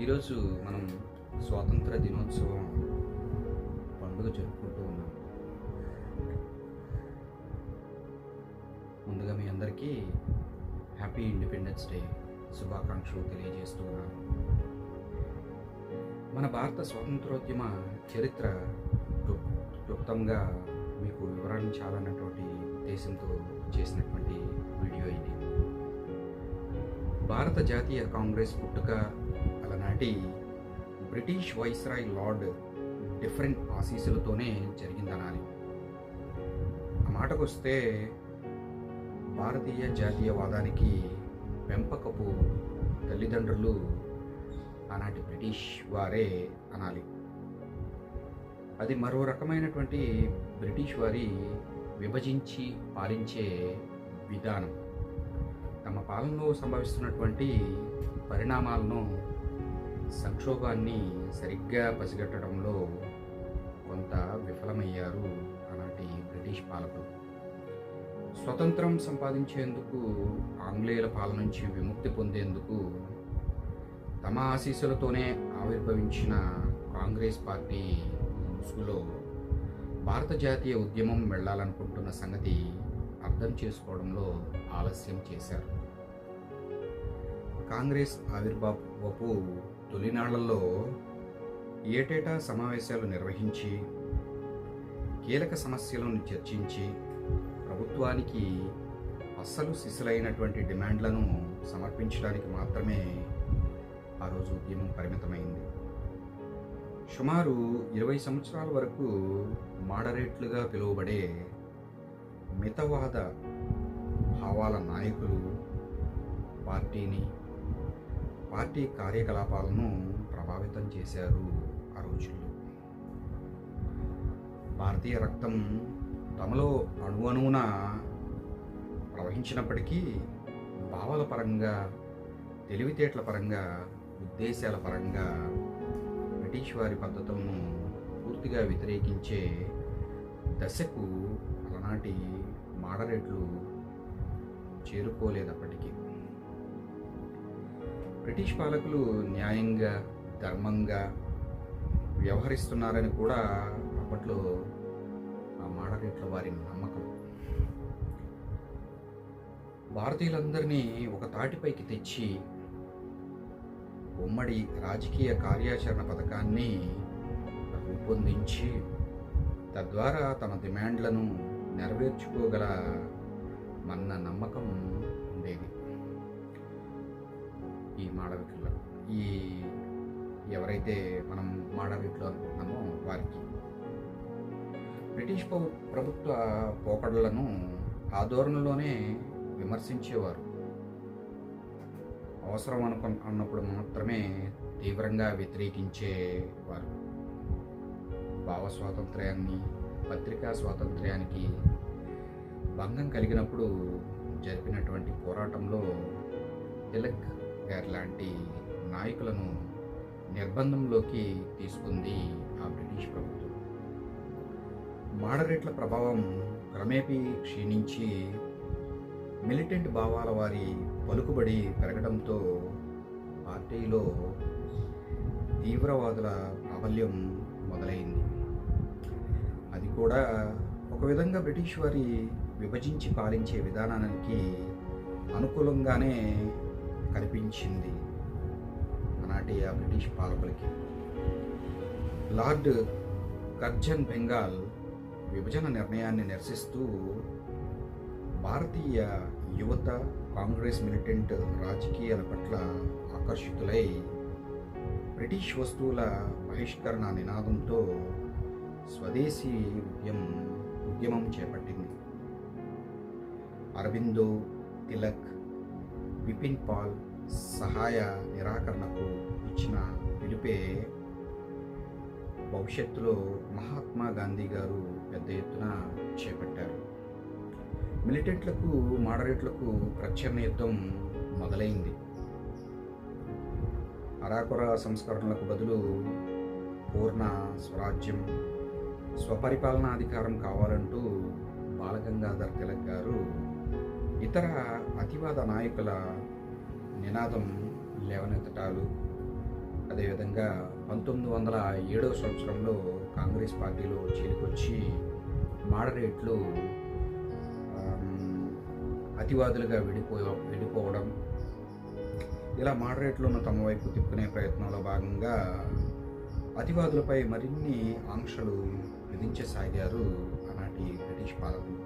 ఈరోజు మనం స్వాతంత్ర దినోత్సవం పండుగ జరుపుకుంటూ ఉన్నాం. ముందుగా మీ అందరికీ హ్యాపీ ఇండిపెండెన్స్ డే శుభాకాంక్షలు తెలియజేస్తూ ఉన్నాను. మన భారత స్వాతంత్రోద్యమ చరిత్ర క్లుప్తంగా మీకు వివరించాలన్నటువంటి ఉద్దేశంతో చేసినటువంటి వీడియో ఇది. భారత జాతీయ కాంగ్రెస్ పుట్టుక నాటి బ్రిటిష్ వైస్రాయ్ లార్డ్ డిఫరెంట్ ఆశీస్సులతోనే జరిగిందనాలి. ఆ మాటకొస్తే భారతీయ జాతీయవాదానికి పెంపకపు తల్లిదండ్రులు ఆనాటి బ్రిటిష్ వారే అనాలి. అది మరో రకమైనటువంటి బ్రిటిష్ వారి విభజించి పాలించే విధానం. తమ పాలనలో సంభవిస్తున్నటువంటి పరిణామాలను సంక్షోభాన్ని సరిగ్గా పసిగట్టడంలో కొంత విఫలమయ్యారు ఆనాటి బ్రిటిష్ పాలకులు. స్వతంత్రం సంపాదించేందుకు ఆంగ్లేయుల పాలన నుంచి విముక్తి పొందేందుకు తమ ఆశీస్సులతోనే ఆవిర్భవించిన కాంగ్రెస్ పార్టీ ముసుగులో భారత జాతీయ ఉద్యమం వెళ్ళాలనుకుంటున్న సంగతి అర్థం చేసుకోవడంలో ఆలస్యం చేశారు. కాంగ్రెస్ ఆవిర్భావపు తొలినాళ్ళలో ఏటేటా సమావేశాలు నిర్వహించి కీలక సమస్యలను చర్చించి ప్రభుత్వానికి అస్సలు సిసలైనటువంటి డిమాండ్లను సమర్పించడానికి మాత్రమే ఆ రోజు ఉద్యమం పరిమితమైంది. సుమారు ఇరవై సంవత్సరాల వరకు మాడరేట్లుగా పిలువబడే మితవాద భావాల నాయకులు పార్టీని పార్టీ కార్యకలాపాలను ప్రభావితం చేశారు ఆ రోజుల్లో. భారతీయ రక్తం తమలో అణువణువున ప్రవహించినప్పటికీ భావాల పరంగా తెలివితేటల పరంగా ఉద్దేశాల పరంగా బ్రిటిష్ వారి పద్ధతులను పూర్తిగా వ్యతిరేకించే దశకు అలనాటి మాడరేట్లు చేరుకోలేదప్పటికీ. బ్రిటిష్ పాలకులు న్యాయంగా ధర్మంగా వ్యవహరిస్తున్నారని కూడా అప్పట్లో ఆ మాడరేట్ల వారి నమ్మకం. భారతీయులందరినీ ఒక తాటిపైకి తెచ్చి ఉమ్మడి రాజకీయ కార్యాచరణ పథకాన్ని రూపొందించి తద్వారా తమ డిమాండ్లను నెరవేర్చుకోగల మన్న నమ్మకం ఈ మాడవికుల్లో ఈ ఎవరైతే మనం మాడవికులు అనుకుంటున్నామో వారికి. బ్రిటిష్ ప్రభుత్వ పోకడలను ఆ ధోరణిలోనే విమర్శించేవారు. అవసరం అనుకు అన్నప్పుడు మాత్రమే తీవ్రంగా వ్యతిరేకించేవారు భావ స్వాతంత్ర్యాన్ని పత్రికా స్వాతంత్ర్యానికి భంగం కలిగినప్పుడు జరిపినటువంటి పోరాటంలో తిలక్ గారి లాంటి నాయకులను నిర్బంధంలోకి తీసుకుంది ఆ బ్రిటిష్ ప్రభుత్వం. మాడరేట్ల ప్రభావం క్రమేపీ క్షీణించి మిలిటెంట్ భావాల వారి పలుకుబడి పెరగడంతో పార్టీలో తీవ్రవాదుల ప్రాబల్యం మొదలైంది. అది కూడా ఒక విధంగా బ్రిటిష్ వారి విభజించి పాలించే విధానానికి అనుకూలంగానే కనిపించింది. ఆనాటి ఆ బ్రిటిష్ పాలకులకి. లార్డ్ కర్జన్ బెంగాల్ విభజన నిర్ణయాన్ని నిరసిస్తూ భారతీయ యువత కాంగ్రెస్ మిలిటెంట్ రాజకీయాల పట్ల ఆకర్షితులై బ్రిటిష్ వస్తువుల బహిష్కరణ నినాదంతో స్వదేశీ ఉద్యమం ఉద్యమం చేపట్టింది. అరవిందో తిలక్ బిపిన్ పాల్ సహాయ నిరాకరణకు ఇచ్చిన పిలుపే భవిష్యత్తులో మహాత్మా గాంధీ గారు పెద్ద ఎత్తున చేపట్టారు. మిలిటెంట్లకు మాడరేట్లకు ప్రచ్ఛన్న యుద్ధం మొదలైంది. అరాకొర సంస్కరణలకు బదులు పూర్ణ స్వరాజ్యం స్వపరిపాలనాధికారం కావాలంటూ బాలగంగాధర్ తిలక్ గారు ఇతర అతివాద నాయకుల నినాదం లేవనెత్తటాలు. అదేవిధంగా పంతొమ్మిది వందల ఏడవ సంవత్సరంలో కాంగ్రెస్ పార్టీలో చేరికొచ్చి మాడరేట్లు అతివాదులుగా విడిపో విడిపోవడం ఇలా మాడరేట్లను తమ వైపు తిప్పుకునే ప్రయత్నంలో భాగంగా అతివాదులపై మరిన్ని ఆంక్షలు విధించసాగారు ఆనాటి బ్రిటిష్ పాలకులు.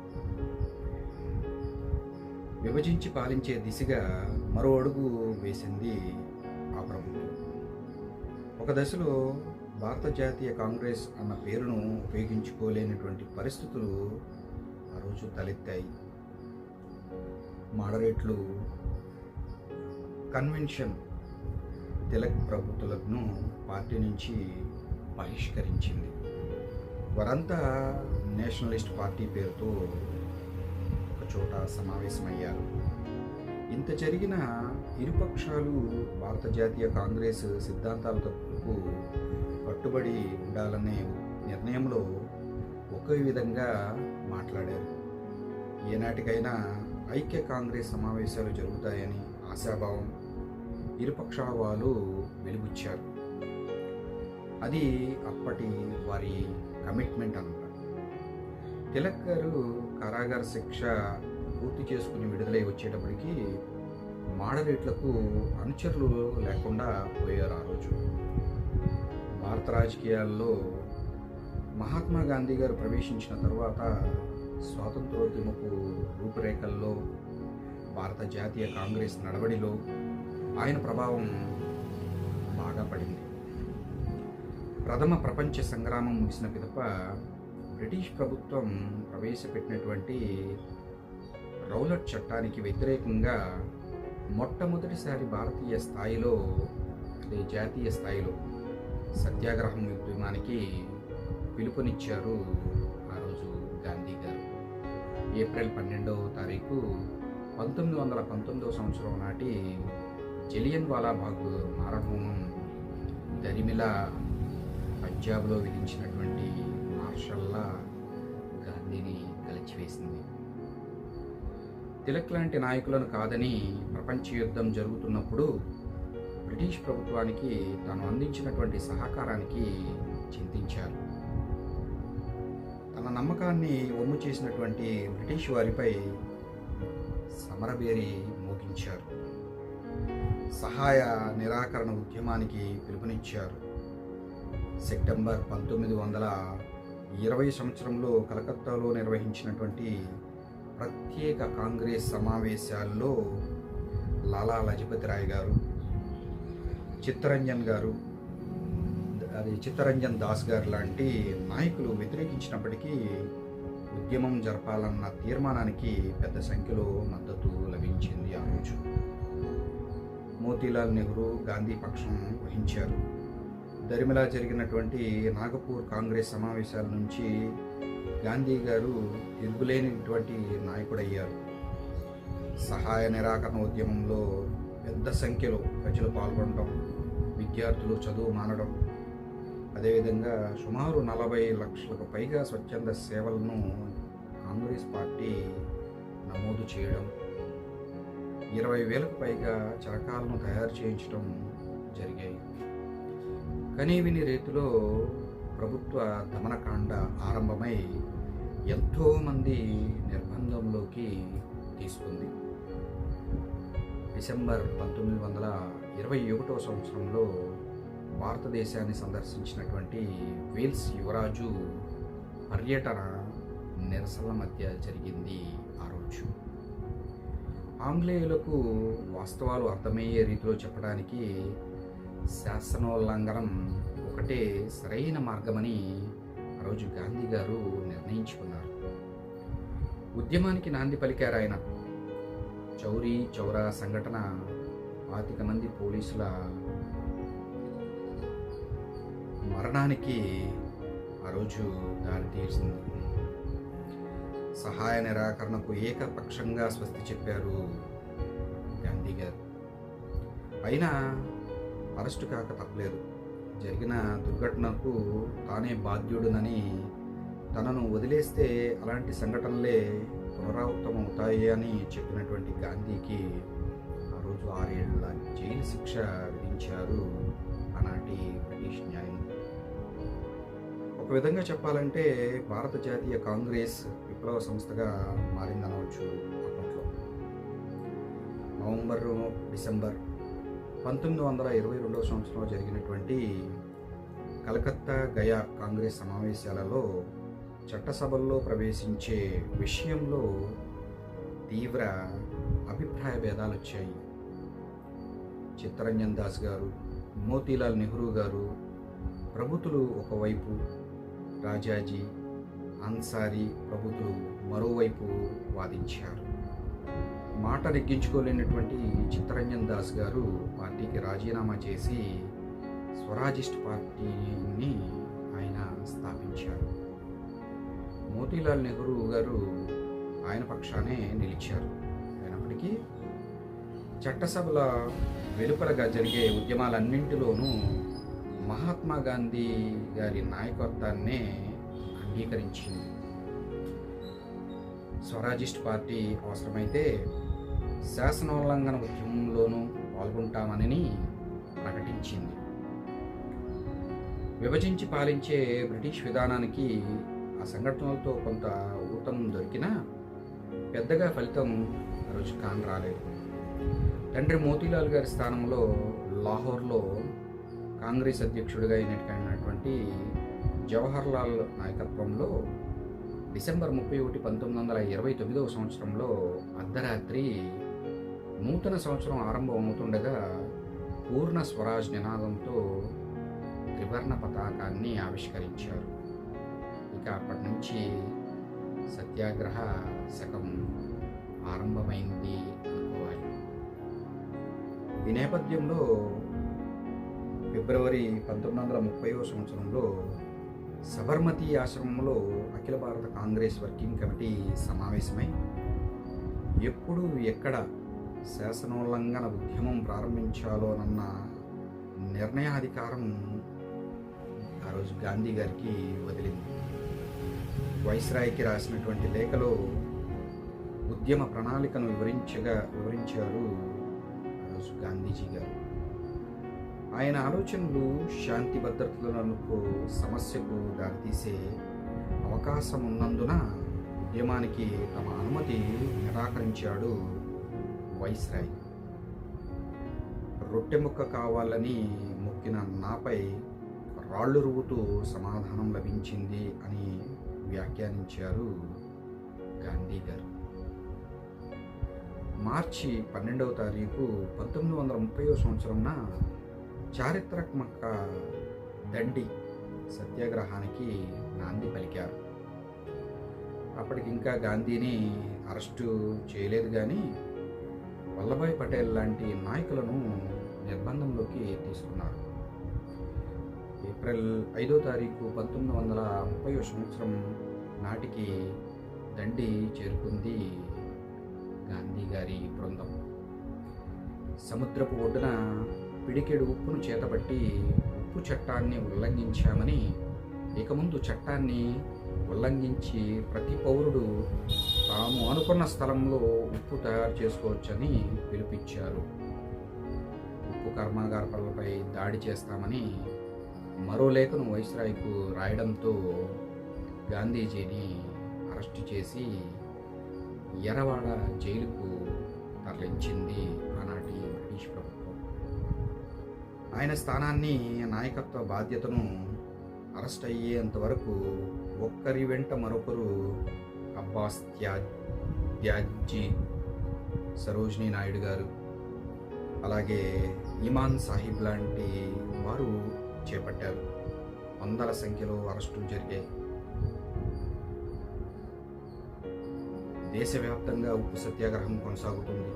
విభజించి పాలించే దిశగా మరో అడుగు వేసింది ఆ ప్రభుత్వం. ఒక దశలో భారత జాతీయ కాంగ్రెస్ అన్న పేరును ఉపయోగించుకోలేనటువంటి పరిస్థితులు ఆ రోజు తలెత్తాయి. మాడరేట్లు కన్వెన్షన్ తిలక్ ప్రభుత్వలను పార్టీ నుంచి బహిష్కరించింది. వారంతా నేషనలిస్ట్ పార్టీ పేరుతో చోట సమావేశమయ్యారు. ఇంత జరిగిన ఇరుపక్షాలు భారత జాతీయ కాంగ్రెస్ సిద్ధాంతాలకు కట్టుబడి ఉండాలనే నిర్ణయంలో ఒకే విధంగా మాట్లాడారు. ఏనాటికైనా ఐక్య కాంగ్రెస్ సమావేశాలు జరుగుతాయని ఆశాభావం ఇరుపక్షాల వాళ్ళు వెలుగుచ్చారు అది అప్పటి వారి కమిట్మెంట్ అన్నమాట. తిలక్ గారు కారాగార శిక్ష పూర్తి చేసుకుని విడుదలై వచ్చేటప్పటికి మాడరేట్లకు అనుచరులు లేకుండా పోయారు ఆ రోజు. భారత రాజకీయాల్లో మహాత్మా గాంధీ గారు ప్రవేశించిన తర్వాత స్వాతంత్రోద్యమపు రూపురేఖల్లో భారత జాతీయ కాంగ్రెస్ నడవడిలో ఆయన ప్రభావం బాగా పడింది. ప్రథమ ప్రపంచ సంగ్రామం ముగిసిన పిదప బ్రిటిష్ ప్రభుత్వం ప్రవేశపెట్టినటువంటి రౌలట్ చట్టానికి వ్యతిరేకంగా మొట్టమొదటిసారి భారతీయ స్థాయిలో అదే జాతీయ స్థాయిలో సత్యాగ్రహం ఉద్యమానికి పిలుపునిచ్చారు ఆ రోజు గాంధీ గారు. ఏప్రిల్ పన్నెండవ తారీఖు పంతొమ్మిది వందల పంతొమ్మిదవ సంవత్సరం నాటి జలియన్ వాలాబాగ్ మారణహోమం దరిమిలా పంజాబ్లో విధించినటువంటి మార్షల్లా గాంధీని కలిచివేసింది. తిలక్ లాంటి నాయకులను కాదని ప్రపంచ యుద్ధం జరుగుతున్నప్పుడు బ్రిటిష్ ప్రభుత్వానికి తాను అందించినటువంటి సహకారానికి చింతించారు. తన నమ్మకాన్ని ఒమ్ము చేసినటువంటి బ్రిటిష్ వారిపై సమరబేరి మోగించారు. సహాయ నిరాకరణ ఉద్యమానికి పిలుపునిచ్చారు. సెప్టెంబర్ పంతొమ్మిది వందల ఇరవై సంవత్సరంలో కలకత్తాలో నిర్వహించినటువంటి ప్రత్యేక కాంగ్రెస్ సమావేశాల్లో లాలా లజపతి రాయ్ గారు చిత్తరంజన్ గారు అది చిత్తరంజన్ దాస్ గారు లాంటి నాయకులు వ్యతిరేకించినప్పటికీ ఉద్యమం జరపాలన్న తీర్మానానికి పెద్ద సంఖ్యలో మద్దతు లభించింది ఆ రోజు. మోతీలాల్ నెహ్రూ గాంధీ పక్షం వహించారు. దరిమిలా జరిగినటువంటి నాగపూర్ కాంగ్రెస్ సమావేశాల నుంచి గాంధీ గారు తిరుగులేనిటువంటి నాయకుడయ్యారు. సహాయ నిరాకరణ ఉద్యమంలో పెద్ద సంఖ్యలో ప్రజలు పాల్గొనడం విద్యార్థులు చదువు మానడం అదేవిధంగా సుమారు నలభై లక్షలకు పైగా స్వచ్ఛంద సేవలను కాంగ్రెస్ పార్టీ నమోదు చేయడం ఇరవై వేలకు పైగా చరకాలను తయారు చేయించడం జరిగాయి. కనీవిని రీతిలో ప్రభుత్వ దమనకాండ ఆరంభమై ఎంతోమంది నిర్బంధంలోకి తీసుకుంది. డిసెంబర్ పంతొమ్మిది వందల ఇరవై ఒకటో సంవత్సరంలో భారతదేశాన్ని సందర్శించినటువంటి వేల్స్ యువరాజు పర్యటన నిరసనల మధ్య జరిగింది ఆ రోజు. ఆంగ్లేయులకు వాస్తవాలు అర్థమయ్యే రీతిలో చెప్పడానికి శాసనోల్లంఘనం ఒకటే సరైన మార్గమని ఆ రోజు గాంధీ గారు నిర్ణయించుకున్నారు. ఉద్యమానికి నాంది పలికారు ఆయన. చౌరీ చౌరా సంఘటన పాతిక మంది పోలీసుల మరణానికి ఆ రోజు దారితీసింది సహాయ నిరాకరణకు ఏకపక్షంగా స్వస్తి చెప్పారు గాంధీ గారు. అయినా అరెస్టు కాక తప్పలేదు. జరిగిన దుర్ఘటనకు తానే బాధ్యుడునని తనను వదిలేస్తే అలాంటి సంఘటనలే పునరావృతమవుతాయి అని చెప్పినటువంటి గాంధీకి ఆ రోజు ఆరేళ్ళ జైలు శిక్ష విధించారు విధించారు ఆనాటి బ్రిటిష్ న్యాయం. ఒక విధంగా చెప్పాలంటే భారత జాతీయ కాంగ్రెస్ విప్లవ సంస్థగా మారిందనవచ్చు అప్పట్లో. నవంబర్ డిసెంబర్ పంతొమ్మిది వందల ఇరవై రెండవ సంవత్సరంలో జరిగినటువంటి కలకత్తా గయా కాంగ్రెస్ సమావేశాలలో చట్టసభల్లో ప్రవేశించే విషయంలో తీవ్ర అభిప్రాయ భేదాలు వచ్చాయి. చిత్తరంజన్ దాస్ గారు మోతీలాల్ నెహ్రూ గారు ప్రభుతులు ఒకవైపు రాజాజీ అన్సారీ ప్రభుతులు మరోవైపు వాదించారు. మాట నెగ్గించుకోలేనటువంటి చిత్తరంజన్ దాస్ గారు పార్టీకి రాజీనామా చేసి స్వరాజిస్ట్ పార్టీని ఆయన స్థాపించారు. మోతీలాల్ నెహ్రూ గారు ఆయన పక్షానే నిలిచారు. అయినప్పటికీ చట్టసభల వెలుపలగా జరిగే ఉద్యమాలన్నింటిలోనూ మహాత్మా గాంధీ గారి నాయకత్వాన్నే అంగీకరించింది. స్వరాజిస్ట్ పార్టీ అవసరమైతే శాసనోల్లంఘన ఉద్యమంలోనూ పాల్గొంటామని ప్రకటించింది. విభజించి పాలించే బ్రిటిష్ విధానానికి ఆ సంఘటనలతో కొంత ఊతం దొరికినా పెద్దగా ఫలితం రుచి రోజు కాని రాలేదు. తండ్రి మోతీలాల్ గారి స్థానంలో లాహోర్లో కాంగ్రెస్ అధ్యక్షుడిగా ఎన్నికైనటువంటి జవహర్లాల్ నాయకత్వంలో డిసెంబర్ ముప్పై ఒకటి పంతొమ్మిది వందల ఇరవై తొమ్మిదవ సంవత్సరంలో అర్ధరాత్రి నూతన సంవత్సరం ఆరంభమవుతుండగా పూర్ణ స్వరాజ్ నినాదంతో త్రివర్ణ పతాకాన్ని ఆవిష్కరించారు. ఇక అప్పటి నుంచి సత్యాగ్రహ శకం ఆరంభమైంది అనుకోవాలి. ఈ నేపథ్యంలో ఫిబ్రవరి పంతొమ్మిది వందల ముప్పైవ సంవత్సరంలో సబర్మతి ఆశ్రమంలో అఖిల భారత కాంగ్రెస్ వర్కింగ్ కమిటీ సమావేశమై ఎప్పుడు ఎక్కడ శాసనోల్లంఘన ఉద్యమం ప్రారంభించాలోనన్న నిర్ణయాధికారం ఆ రోజు గాంధీ గారికి వదిలింది. వైస్రాయ్కి రాసినటువంటి లేఖలో ఉద్యమ ప్రణాళికను వివరించగా వివరించారు రోజు గాంధీజీ గారు. ఆయన ఆలోచనలు శాంతి భద్రతలకు సమస్యకు దారితీసే అవకాశం ఉన్నందున ఉద్యమానికి తమ అనుమతి నిరాకరించాడు వైస్రాయ్ రొట్టె ముక్క కావాలని మొక్కిన నాపై రాళ్ళు రువ్వుతూ సమాధానం లభించింది అని వ్యాఖ్యానించారు గాంధీ గారు. మార్చి పన్నెండవ తారీఖు పంతొమ్మిది వందల ముప్పైవ సంవత్సరంన చారిత్రాత్మక దండి సత్యాగ్రహానికి నాంది పలికారు. అప్పటికి ఇంకా గాంధీని అరెస్టు చేయలేదు కానీ వల్లభాయ్ పటేల్ లాంటి నాయకులను నిర్బంధంలోకి తీసుకున్నారు. ఏప్రిల్ ఐదో తారీఖు పంతొమ్మిది వందల ముప్పై సంవత్సరం నాటికి దండి చేరుకుంది గాంధీ గారి బృందం. సముద్రపు ఒడ్డున పిడికెడు ఉప్పును చేతబట్టి ఉప్పు చట్టాన్ని ఉల్లంఘించామని ఇక ముందు చట్టాన్ని ఉల్లంఘించి ప్రతి పౌరుడు తాము అనుకున్న స్థలంలో ఉప్పు తయారు చేసుకోవచ్చని పిలిపించారు. ఉప్పు కర్మాగారాలపై దాడి చేస్తామని మరో లేఖను వైస్రాయ్కు రాయడంతో గాంధీజీని అరెస్టు చేసి ఎర్రవాడ జైలుకు తరలించింది ఆనాటి బ్రిటిష్ ప్రభుత్వం. ఆయన స్థానాన్ని నాయకత్వ బాధ్యతను అరెస్ట్ అయ్యేంత వరకు ఒక్కరి వెంట మరొకరు అబ్బాస్ త్యా త్యాజీ సరోజినీ నాయుడు గారు అలాగే ఇమాన్ సాహిబ్ లాంటి వారు చేపట్టారు. వందల సంఖ్యలో అరెస్టులు జరిగాయి. దేశవ్యాప్తంగా ఉప్పు సత్యాగ్రహం కొనసాగుతుంది.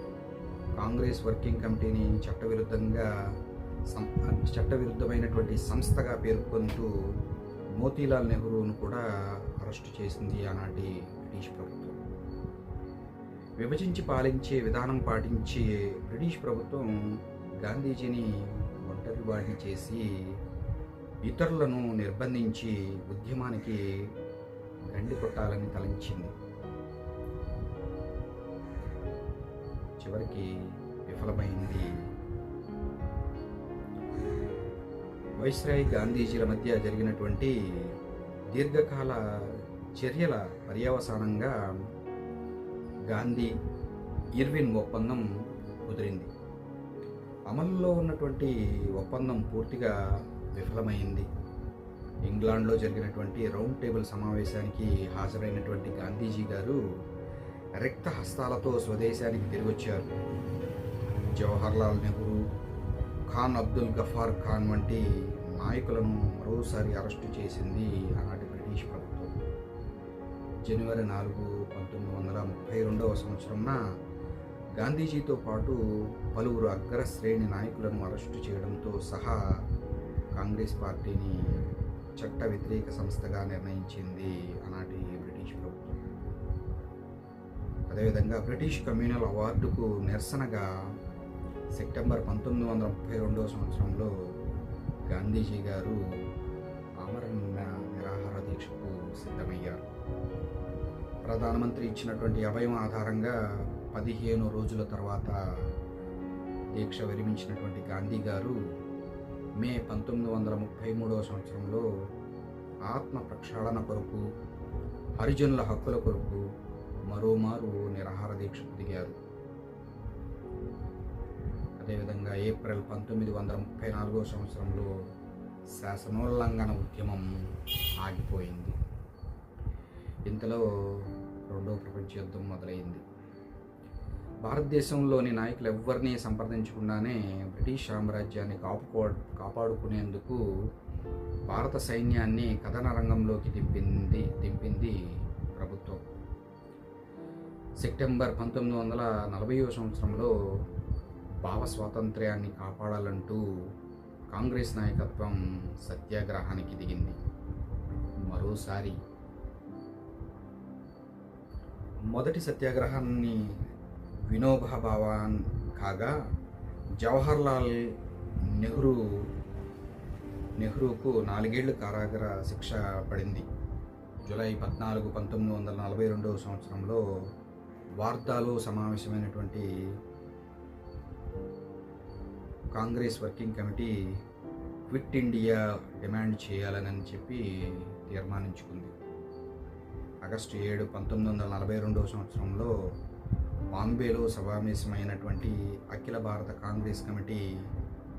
కాంగ్రెస్ వర్కింగ్ కమిటీని చట్టవిరుద్ధంగా సం చట్టవిరుద్ధమైనటువంటి సంస్థగా పేర్కొంటూ మోతీలాల్ నెహ్రూను కూడా అరెస్టు చేసింది ఆనాటి బ్రిటిష్ ప్రభుత్వం. విభజించి పాలించే విధానం పాటించే బ్రిటిష్ ప్రభుత్వం గాంధీజీని ఒంటరివాడిని చేసి ఇతరులను నిర్బంధించి ఉద్యమానికి గండి కొట్టాలని తలంచింది. చివరికి విఫలమైంది. వైస్రాయ్ గాంధీజీల మధ్య జరిగినటువంటి దీర్ఘకాల చర్యల పర్యవసానంగా గాంధీ ఇర్విన్ ఒప్పందం కుదిరింది అమలులో ఉన్నటువంటి ఒప్పందం పూర్తిగా విఫలమైంది. ఇంగ్లాండ్లో జరిగినటువంటి రౌండ్ టేబుల్ సమావేశానికి హాజరైనటువంటి గాంధీజీ గారు రిక్త హస్తాలతో స్వదేశానికి తిరిగొచ్చారు. జవహర్లాల్ నెహ్రూ ఖాన్ అబ్దుల్ గఫార్ ఖాన్ వంటి నాయకులను మరోసారి అరెస్టు చేసింది ఆనాటి బ్రిటిష్ ప్రభుత్వం. జనవరి నాలుగు పంతొమ్మిది వందల ముప్పై రెండవ సంవత్సరంన గాంధీజీతో పాటు పలువురు అగ్రశ్రేణి నాయకులను అరెస్టు చేయడంతో సహా కాంగ్రెస్ పార్టీని చట్ట వ్యతిరేక సంస్థగా నిర్ణయించింది ఆనాటి బ్రిటిష్ ప్రభుత్వం. అదేవిధంగా బ్రిటిష్ కమ్యూనల్ అవార్డుకు నిరసనగా సెప్టెంబర్ పంతొమ్మిది వందల ముప్పై రెండవ సంవత్సరంలో గాంధీజీ గారు ఆమరణ నిరాహార దీక్షకు సిద్ధమయ్యారు. ప్రధానమంత్రి ఇచ్చినటువంటి అభయం ఆధారంగా పదిహేను రోజుల తర్వాత దీక్ష విరమించినటువంటి గాంధీ గారు మే పంతొమ్మిది వందల ముప్పై మూడవ సంవత్సరంలో ఆత్మ ప్రక్షాళన కొరకు హరిజనుల హక్కుల కొరకు మరోమారు నిరాహార దీక్షకు దిగారు. అదేవిధంగా ఏప్రిల్ పంతొమ్మిది వందల ముప్పై నాలుగో సంవత్సరంలో శాసనోల్లంఘన ఉద్యమం ఆగిపోయింది. ఇంతలో రెండో ప్రపంచ యుద్ధం మొదలైంది. భారతదేశంలోని నాయకులు ఎవరిని సంప్రదించకుండానే బ్రిటిష్ సామ్రాజ్యాన్ని కాపుకో కాపాడుకునేందుకు భారత సైన్యాన్ని కథన రంగంలోకి దింపింది దింపింది ప్రభుత్వం. సెప్టెంబర్ పంతొమ్మిది వందల నలభైవ సంవత్సరంలో భావ స్వాతంత్ర్యాన్ని కాపాడాలంటూ కాంగ్రెస్ నాయకత్వం సత్యాగ్రహానికి దిగింది. మరోసారి మొదటి సత్యాగ్రహాన్ని వినోబా భావాన్ కాగా జవహర్లాల్ నెహ్రూ నెహ్రూకు నాలుగేళ్ళు కారాగార శిక్ష పడింది. జూలై పద్నాలుగు పంతొమ్మిది వందల నలభై రెండవ సంవత్సరంలో వార్తాలో సమావేశమైనటువంటి Congress working committee quit India demand చేయాలని చెప్పి తీర్మానించుకుంది. ఆగస్టు ఏడు పంతొమ్మిది వందల నలభై రెండవ సంవత్సరంలో బాంబేలో సమావేశమైనటువంటి అఖిల భారత కాంగ్రెస్ కమిటీ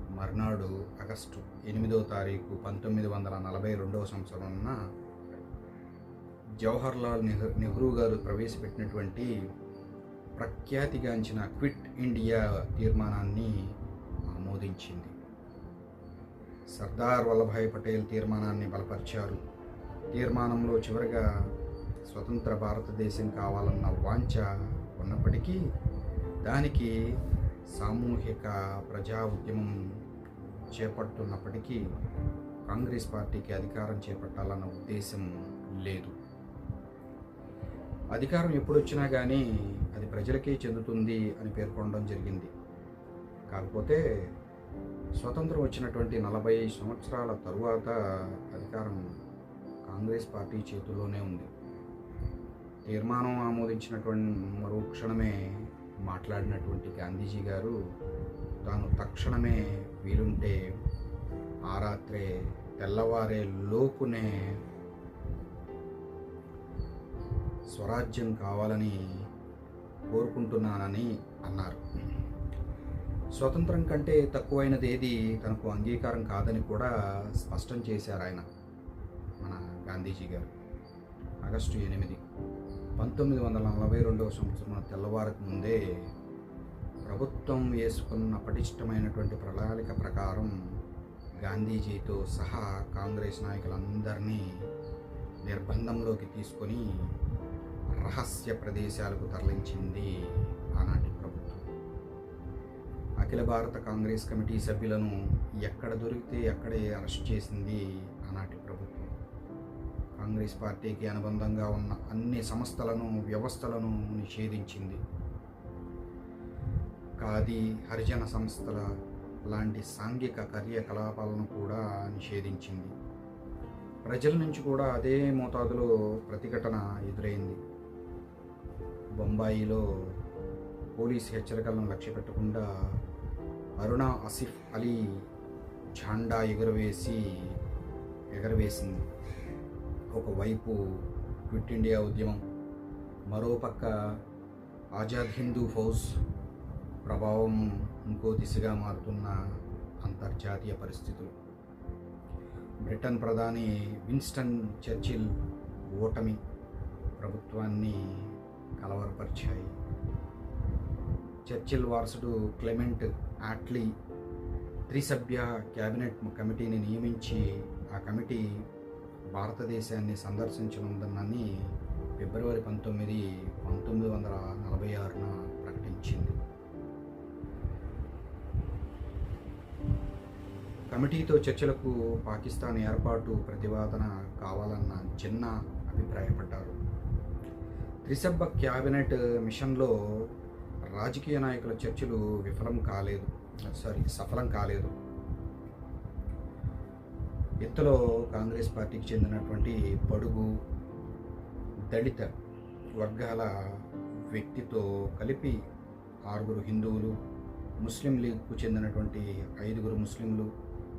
మర్నాడు ఆగస్టు ఎనిమిదో తారీఖు పంతొమ్మిది వందల నలభై రెండవ సంవత్సరంన జవహర్లాల్ నెహ్రూ నెహ్రూ గారు ప్రవేశపెట్టినటువంటి ప్రఖ్యాతిగాంచిన క్విట్ ఇండియా తీర్మానాన్ని ఆమోదించింది. సర్దార్ వల్లభాయ్ పటేల్ తీర్మానాన్ని బలపరిచారు. తీర్మానంలో చివరిగా స్వతంత్ర భారతదేశం కావాలన్న వాంఛ ఉన్నప్పటికీ దానికి సామూహిక ప్రజా ఉద్యమం చేపడుతున్నప్పటికీ కాంగ్రెస్ పార్టీకి అధికారం చేపట్టాలన్న ఉద్దేశం లేదు. అధికారం ఎప్పుడు వచ్చినా కానీ అది ప్రజలకే చెందుతుంది అని పేర్కొనడం జరిగింది. కాకపోతే స్వతంత్రం వచ్చినటువంటి నలభై సంవత్సరాల తరువాత అధికారం కాంగ్రెస్ పార్టీ చేతుల్లోనే ఉంది. తీర్మానం ఆమోదించినటువంటి మరో క్షణమే మాట్లాడినటువంటి గాంధీజీ గారు తాను తక్షణమే వీలుంటే ఆ రాత్రే తెల్లవారే లోపునే స్వరాజ్యం కావాలని కోరుకుంటున్నానని అన్నారు. స్వతంత్రం కంటే తక్కువైనది ఏది తనకు అంగీకారం కాదని కూడా స్పష్టం చేశారు ఆయన మన గాంధీజీ గారు. ఆగస్టు ఎనిమిది. పంతొమ్మిది వందల నలభై రెండవ సంవత్సరం తెల్లవారకు ముందే ప్రభుత్వం వేసుకున్న పటిష్టమైనటువంటి ప్రణాళిక ప్రకారం గాంధీజీతో సహా కాంగ్రెస్ నాయకులందరినీ నిర్బంధంలోకి తీసుకొని రహస్య ప్రదేశాలకు తరలించింది ఆనాటి ప్రభుత్వం. అఖిల భారత కాంగ్రెస్ కమిటీ సభ్యులను ఎక్కడ దొరికితే అక్కడే అరెస్ట్ చేసింది ఆనాటి కాంగ్రెస్ పార్టీకి అనుబంధంగా ఉన్న అన్ని సంస్థలను వ్యవస్థలను నిషేధించింది. ఖాదీ హరిజన సంస్థల లాంటి సాంఘిక కార్యకలాపాలను కూడా నిషేధించింది. ప్రజల నుంచి కూడా అదే మోతాదులో ప్రతిఘటన ఎదురైంది. బొంబాయిలో పోలీస్ హెచ్చరికలను లక్ష్య పెట్టకుండా అరుణ ఆసిఫ్ అలీ ఝాండా ఎగురవేసి ఎగరవేసింది. ఒకవైపు క్విట్ ఇండియా ఉద్యమం మరోపక్క ఆజాద్ హిందూ ఫౌజ్ ప్రభావం ఇంకో దిశగా మారుతున్న అంతర్జాతీయ పరిస్థితులు. బ్రిటన్ ప్రధాని విన్స్టన్ చర్చిల్ ఓటమి ప్రభుత్వాన్ని కలవరపరిచాయి. చర్చిల్ వారసుడు క్లెమెంట్ యాట్లీ త్రిసభ్య క్యాబినెట్ కమిటీని నియమించి ఆ కమిటీ భారతదేశాన్ని సందర్శించనుందని ఫిబ్రవరి పంతొమ్మిది పంతొమ్మిది వందల నలభై ఆరున ప్రకటించింది. కమిటీతో చర్చలకు పాకిస్తాన్ ఏర్పాటు ప్రతిపాదన కావాలన్న చిన్న అభిప్రాయపడ్డారు. త్రిసభ్య క్యాబినెట్ మిషన్లో రాజకీయ నాయకుల చర్చలు విఫలం కాలేదు. సారీ సఫలం కాలేదు. ఇంతలో కాంగ్రెస్ పార్టీకి చెందినటువంటి పడుగు దళిత వర్గాల వ్యక్తితో కలిపి ఆరుగురు హిందువులు ముస్లిం లీగ్కు చెందినటువంటి ఐదుగురు ముస్లింలు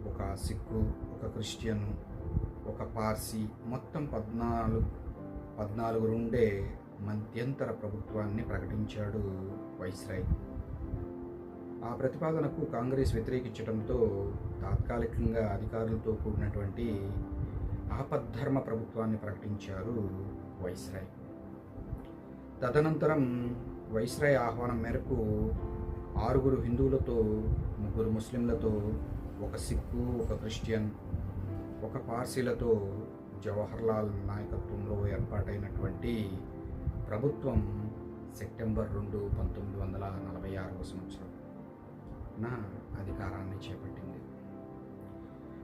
ఒక సిక్కు ఒక క్రిస్టియన్ ఒక పార్సీ మొత్తం పద్నాలుగు పద్నాలుగు ఉండే మధ్యంతర ప్రభుత్వాన్ని ప్రకటించాడు వైస్రాయ్. ఆ ప్రతిపాదనకు కాంగ్రెస్ వ్యతిరేకించడంతో తాత్కాలికంగా అధికారులతో కూడినటువంటి ఆపద్ధర్మ ప్రభుత్వాన్ని ప్రకటించారు వైస్రాయ్. తదనంతరం వైస్రాయ్ ఆహ్వానం మేరకు ఆరుగురు హిందువులతో ముగ్గురు ముస్లింలతో ఒక సిక్కు ఒక క్రిస్టియన్ ఒక పార్సీలతో జవహర్లాల్ నాయకత్వంలో ఏర్పాటైనటువంటి ప్రభుత్వం సెప్టెంబర్ రెండు పంతొమ్మిది వందల నలభై ఆరవ సంవత్సరం నా అధికారాన్ని చేపట్టింది.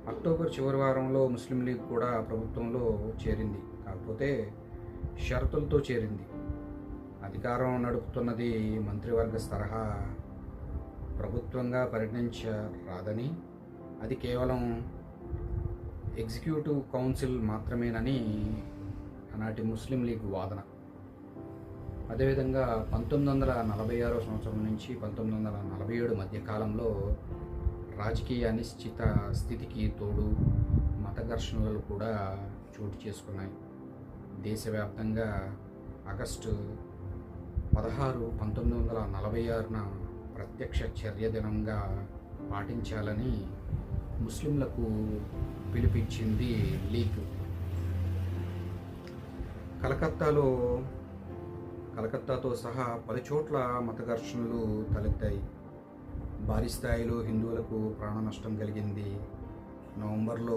అక్టోబర్ చివరి వారంలో ముస్లిం లీగ్ కూడా ప్రభుత్వంలో చేరింది. కాకపోతే షరతులతో చేరింది. అధికారం నడుపుతున్నది మంత్రివర్గ తరహా ప్రభుత్వంగా పరిగణించరాదని అది కేవలం ఎగ్జిక్యూటివ్ కౌన్సిల్ మాత్రమేనని ఆనాటి ముస్లిం లీగ్ వాదన. అదేవిధంగా పంతొమ్మిది వందల నలభై ఆరో సంవత్సరం నుంచి పంతొమ్మిది వందల నలభై ఏడు మధ్య కాలంలో రాజకీయ అనిశ్చిత స్థితికి తోడు మత ఘర్షణలు కూడా చోటు చేసుకున్నాయి. దేశవ్యాప్తంగా ఆగస్టు పదహారు పంతొమ్మిది వందల నలభై ఆరున ప్రత్యక్ష చర్య దినంగా పాటించాలని ముస్లింలకు పిలిపించింది లీగ్. కలకత్తాలో కలకత్తాతో సహా పలు చోట్ల మత ఘర్షణలు తలెత్తాయి. భారీ స్థాయిలో హిందువులకు ప్రాణ నష్టం కలిగింది. నవంబర్లో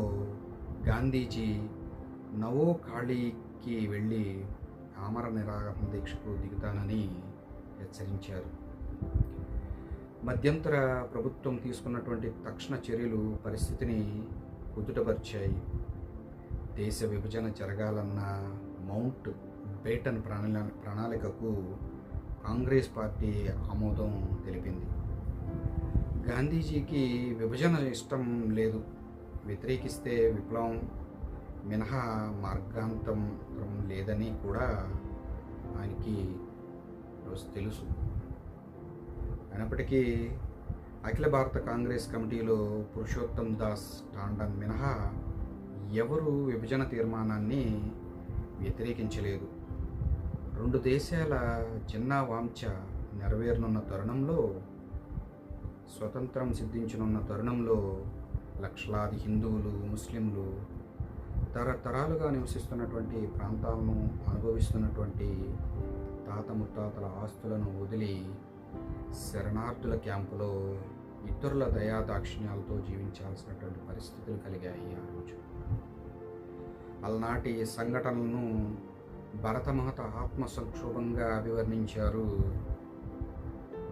గాంధీజీ నవో ఖాళీకి వెళ్ళి ఆమర నిరాకరణ దీక్షకు దిగుతానని హెచ్చరించారు. మధ్యంతర ప్రభుత్వం తీసుకున్నటువంటి తక్షణ చర్యలు పరిస్థితిని కుదుటపరిచాయి. దేశ విభజన జరగాలన్న మౌంట్ పేటన్ ప్రణాళ ప్రణాళికకు కాంగ్రెస్ పార్టీ ఆమోదం తెలిపింది. గాంధీజీకి విభజన ఇష్టం లేదు. వ్యతిరేకిస్తే విప్లవం మినహా మార్గాంతరం లేదని కూడా ఆయనకి రోజు తెలుసు. అయినప్పటికీ అఖిల భారత కాంగ్రెస్ కమిటీలో పురుషోత్తం దాస్ టాండన్ మినహా ఎవరు విభజన తీర్మానాన్ని వ్యతిరేకించలేదు. రెండు దేశాల చిన్న వాంఛ నెరవేరనున్న తరుణంలో స్వతంత్రం సిద్ధించనున్న తరుణంలో లక్షలాది హిందువులు ముస్లింలు తరతరాలుగా నివసిస్తున్నటువంటి ప్రాంతాలను అనుభవిస్తున్నటువంటి తాత ముత్తాతల ఆస్తులను వదిలి శరణార్థుల క్యాంపులో ఇతరుల దయాదాక్షిణ్యాలతో జీవించాల్సినటువంటి పరిస్థితులు కలిగాయి ఆ రోజు. అలనాటి సంఘటనలను భరతమాత ఆత్మ సంక్షోభంగా అభివర్ణించారు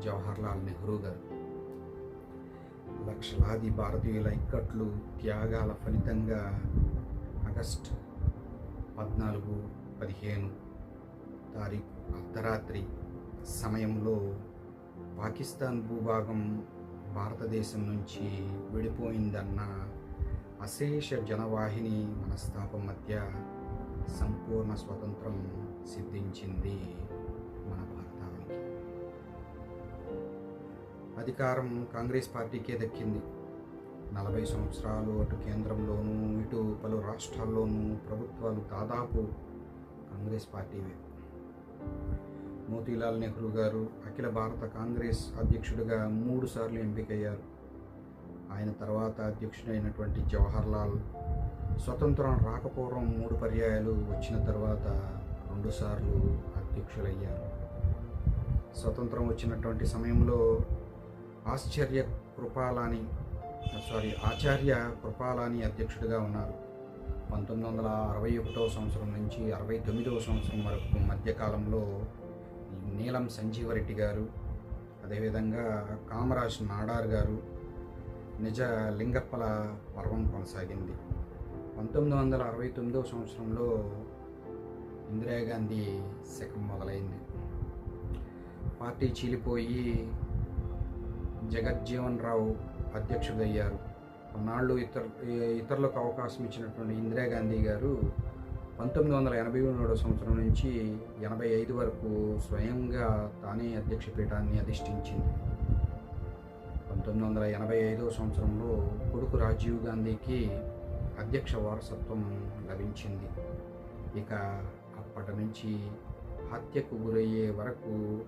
జవహర్లాల్ నెహ్రూ గారు. లక్షలాది భారతీయుల ఇక్కట్లు త్యాగాల ఫలితంగా ఆగస్ట్ పద్నాలుగు పదిహేను తారీఖు అర్ధరాత్రి సమయంలో పాకిస్తాన్ భూభాగం భారతదేశం నుంచి విడిపోయిందన్న అశేష జనవాహిని మనస్తాపం మధ్య సంపూర్ణ స్వతంత్రం సిద్ధించింది మన భారతానికి. అధికారం కాంగ్రెస్ పార్టీకే దక్కింది. నలభై సంవత్సరాలు అటు కేంద్రంలోనూ ఇటు పలు రాష్ట్రాల్లోనూ ప్రభుత్వాలు దాదాపు కాంగ్రెస్ పార్టీవే. మోతీలాల్ నెహ్రూ గారు అఖిల భారత కాంగ్రెస్ అధ్యక్షుడిగా మూడు సార్లు ఎంపికయ్యారు. ఆయన తర్వాత అధ్యక్షుడైనటువంటి జవహర్లాల్ స్వతంత్రం రాకపోవడం మూడు పర్యాయాలు వచ్చిన తర్వాత రెండుసార్లు అధ్యక్షులయ్యారు స్వతంత్రం వచ్చినటువంటి సమయంలో ఆశ్చర్య కృపాలాని సారీ ఆచార్య కృపాలాని అధ్యక్షుడిగా ఉన్నారు. పంతొమ్మిది వందల అరవై ఒకటో సంవత్సరం నుంచి అరవై తొమ్మిదవ సంవత్సరం వరకు మధ్యకాలంలో నీలం సంజీవరెడ్డి గారు అదేవిధంగా కామరాజ్ నాడార్ గారు నిజ లింగప్పల పర్వం కొనసాగింది. పంతొమ్మిది వందల అరవై తొమ్మిదవ సంవత్సరంలో ఇందిరాగాంధీ శకం మొదలైంది. పార్టీ చీలిపోయి జగజ్జీవన్ రావు అధ్యక్షుడయ్యారు. కొన్నాళ్ళు ఇతర ఇతరులకు అవకాశం ఇచ్చినటువంటి ఇందిరాగాంధీ గారు పంతొమ్మిది వందల ఎనభై మూడవ సంవత్సరం నుంచి ఎనభై ఐదు వరకు స్వయంగా తానే అధ్యక్ష పీఠాన్ని అధిష్ఠించింది. పంతొమ్మిది వందల ఎనభై ఐదవ సంవత్సరంలో కొడుకు రాజీవ్ గాంధీకి అధ్యక్ష వారసత్వం లభించింది. ఇక అప్పటి నుంచి హత్యకు గురయ్యే వరకు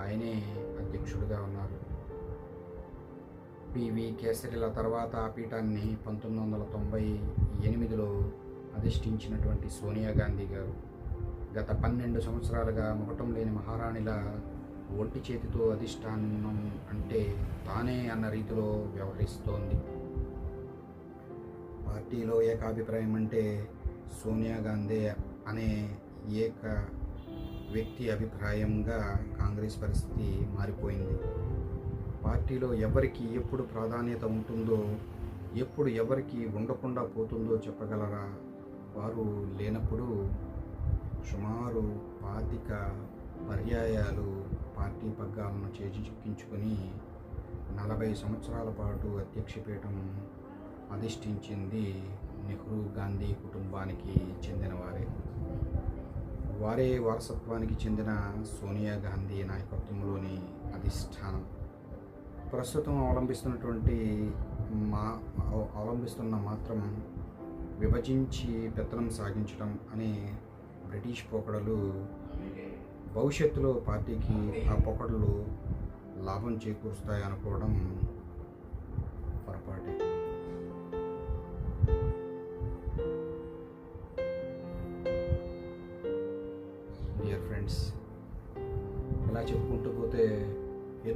ఆయనే అధ్యక్షుడిగా ఉన్నారు. పివి కేసరిల తర్వాత ఆ పీఠాన్ని పంతొమ్మిది వందల తొంభై ఎనిమిదిలో అధిష్ఠించినటువంటి సోనియా గాంధీ గారు. గత పన్నెండు సంవత్సరాలుగా ముఖటం లేని మహారాణిల ఒంటి చేతితో అధిష్టానం అంటే తానే అన్న రీతిలో వ్యవహరిస్తోంది. పార్టీలో ఏకాభిప్రాయం అంటే సోనియా గాంధీ అనే ఏక వ్యక్తి అభిప్రాయంగా కాంగ్రెస్ పరిస్థితి మారిపోయింది. పార్టీలో ఎవరికి ఎప్పుడు ప్రాధాన్యత ఉంటుందో ఎప్పుడు ఎవరికి ఉండకుండా పోతుందో చెప్పగలరా? వారు లేనప్పుడు సుమారు పాతిక పర్యాయాలు పార్టీ పగ్గాలను చేజిక్కించుకొని నలభై సంవత్సరాల పాటు అధ్యక్ష పీఠం అధిష్ఠించింది నెహ్రూ గాంధీ కుటుంబానికి చెందిన వారే. వారే వారసత్వానికి చెందిన సోనియా గాంధీ నాయకత్వంలోని అధిష్టానం. ప్రస్తుతం అవలంబిస్తున్నటువంటి మా అవలంబిస్తున్న మాత్రం విభజించి పెత్తనం సాగించడం అనే బ్రిటిష్ పోకడలు భవిష్యత్తులో పార్టీకి ఆ పోకడలు లాభం చేకూరుస్తాయనుకోవడం పొరపాటే.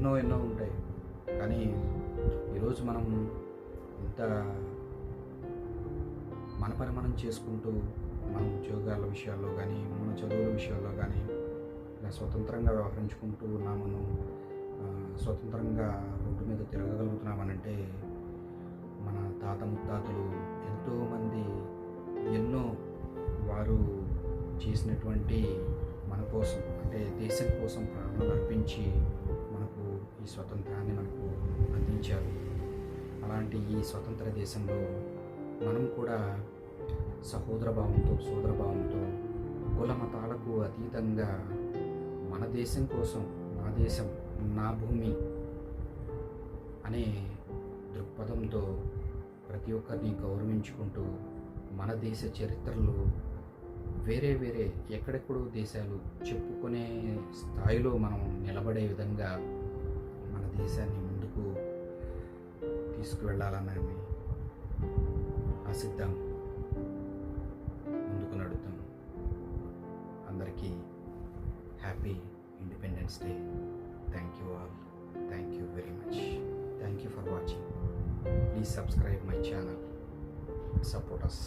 ఎన్నో ఎన్నో ఉంటాయి. కానీ ఈరోజు మనం ఇంత మన పని మనం చేసుకుంటూ మన ఉద్యోగాల విషయాల్లో కానీ మన చదువుల విషయాల్లో కానీ ఇలా స్వతంత్రంగా వ్యవహరించుకుంటూ ఉన్నామను స్వతంత్రంగా రోడ్డు మీద తిరగగలుగుతున్నామనంటే మన తాత ముత్తాతలు ఎంతోమంది ఎన్నో వారు చేసినటువంటి మన కోసం అంటే దేశం కోసం ప్రాణాలు అర్పించి ఈ స్వతంత్రాన్ని మనకు అందించారు. అలాంటి ఈ స్వతంత్ర దేశంలో మనం కూడా సహోదర భావంతో సోదర భావంతో కుల మతాలకు అతీతంగా మన దేశం కోసం నా దేశం నా భూమి అనే దృక్పథంతో ప్రతి ఒక్కరిని గౌరవించుకుంటూ మన దేశ చరిత్రలు వేరే వేరే ఎక్కడెక్కడో దేశాలు చెప్పుకునే స్థాయిలో మనం నిలబడే విధంగా దేశాన్ని ముందుకు తీసుకువెళ్ళాలని ఆశిద్దాం ముందుకు నడుద్దాం. అందరికీ happy independence day. Thank you all thank you very much thank you for watching please subscribe my channel support us